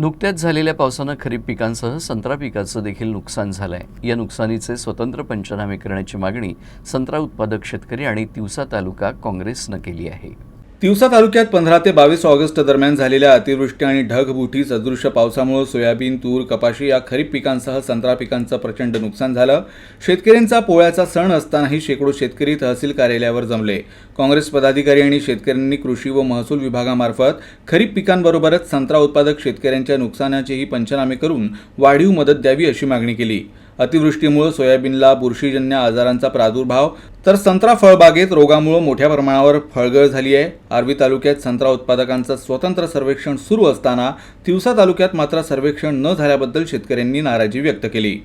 नुकत्याच झालेल्या पावसानं खरीप पिकांसह संत्रा पिकाचं देखील नुकसान झालं आहे या नुकसानीचे स्वतंत्र पंचनामे करण्याची मागणी संत्रा उत्पादक शेतकरी आणि तिवसा तालुका काँग्रेसनं केली आहे. तिवसा तालुक्यात पंधरा ते बावीस ऑगस्ट दरम्यान झालेल्या अतिवृष्टी आणि ढगबुटी सदृश्य पावसामुळे सोयाबीन तूर कपाशी या खरीप पिकांसह संत्रा पिकांचं प्रचंड नुकसान झालं. शेतकऱ्यांचा पोळ्याचा सण असतानाही शेकडो शेतकरी तहसील कार्यालयावर जमले. काँग्रेस पदाधिकारी आणि शेतकऱ्यांनी कृषी व महसूल विभागामार्फत खरीप पिकांबरोबरच संत्रा उत्पादक शेतकऱ्यांच्या नुकसानाचेही पंचनामे करून वाढीव मदत द्यावी अशी मागणी केली. अतिवृष्टीमुळे सोयाबीनला बुरशीजन्य आजारांचा प्रादुर्भाव तर संत्रा फळबागेत रोगामुळे मोठ्या प्रमाणावर फळगळ झाली आहे. आर्वी तालुक्यात संत्रा उत्पादकांचं स्वतंत्र सर्वेक्षण सुरू असताना तिवसा तालुक्यात मात्र सर्वेक्षण न झाल्याबद्दल शेतकऱ्यांनी नाराजी व्यक्त केली.